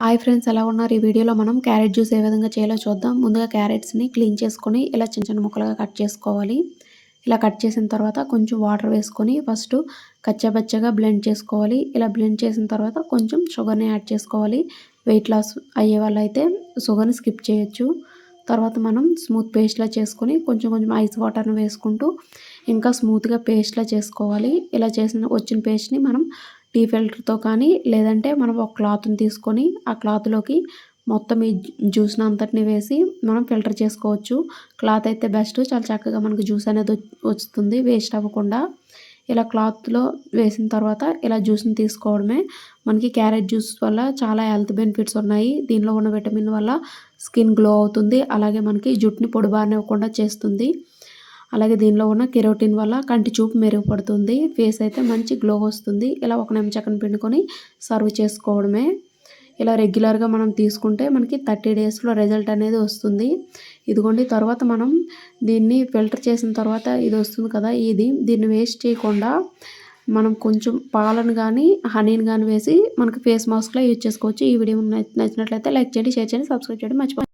Hi friends ఎలా ఉన్నారు? ఈ వీడియోలో మనం క్యారెట్ జ్యూస్ ఏ విధంగా చేయాలో చూద్దాం. ముందుగా క్యారెట్స్ని క్లీన్ చేసుకొని ఇలా చిన్న చిన్న ముక్కలుగా కట్ చేసుకోవాలి. ఇలా కట్ చేసిన తర్వాత కొంచెం వాటర్ వేసుకొని ఫస్ట్ కచ్చబచ్చగా బ్లెండ్ చేసుకోవాలి. ఇలా బ్లెండ్ చేసిన తర్వాత కొంచెం షుగర్ని యాడ్ చేసుకోవాలి. వెయిట్ లాస్ అయ్యే వాళ్ళు అయితే షుగర్ని స్కిప్ చేయొచ్చు. తర్వాత మనం స్మూత్ పేస్ట్లా చేసుకొని కొంచెం కొంచెం ఐస్ వాటర్ని వేసుకుంటూ ఇంకా స్మూత్గా పేస్ట్లా చేసుకోవాలి. ఇలా చేసిన వచ్చిన పేస్ట్ని మనం టీ ఫిల్టర్తో కానీ లేదంటే మనం ఒక క్లాత్ని తీసుకొని ఆ క్లాత్లోకి మొత్తం ఈ జ్యూస్ని అంతటిని వేసి మనం ఫిల్టర్ చేసుకోవచ్చు. క్లాత్ అయితే బెస్ట్. చాలా చక్కగా మనకు జ్యూస్ అనేది వస్తుంది. వేస్ట్ అవ్వకుండా ఇలా క్లాత్లో వేసిన తర్వాత ఇలా జ్యూస్ని తీసుకోవడమే మనకి క్యారెట్ జ్యూస్ వల్ల చాలా హెల్త్ బెనిఫిట్స్ ఉన్నాయి. దీనిలో ఉన్న విటమిన్ వల్ల స్కిన్ గ్లో అవుతుంది. అలాగే మనకి జుట్టుని పొడిబారినివ్వకుండా చేస్తుంది. అలాగే దీనిలో ఉన్న కెరోటిన్ వల్ల కంటి చూపు మెరుగుపడుతుంది ఫేస్ అయితే మంచి గ్లో వస్తుంది. ఇలా ఒక నిమిషం పిండుకొని సర్వ్ చేసుకోవడమే. ఇలా రెగ్యులర్గా మనం తీసుకుంటే మనకి థర్టీ డేస్లో రిజల్ట్ అనేది వస్తుంది. ఇదిగోండి తర్వాత మనం దీన్ని ఫిల్టర్ చేసిన తర్వాత ఇది వస్తుంది కదా ఇది. దీన్ని వేస్ట్ చేయకుండా మనం కొంచెం పాలను కానీ హనీని కానీ వేసి మనకి ఫేస్ మాస్క్లో యూజ్ చేసుకోవచ్చు. ఈ వీడియో నచ్చినట్లయితే లైక్ చేయండి షేర్ చేయండి సబ్స్క్రైబ్ చేయండి. మర్చిపోండి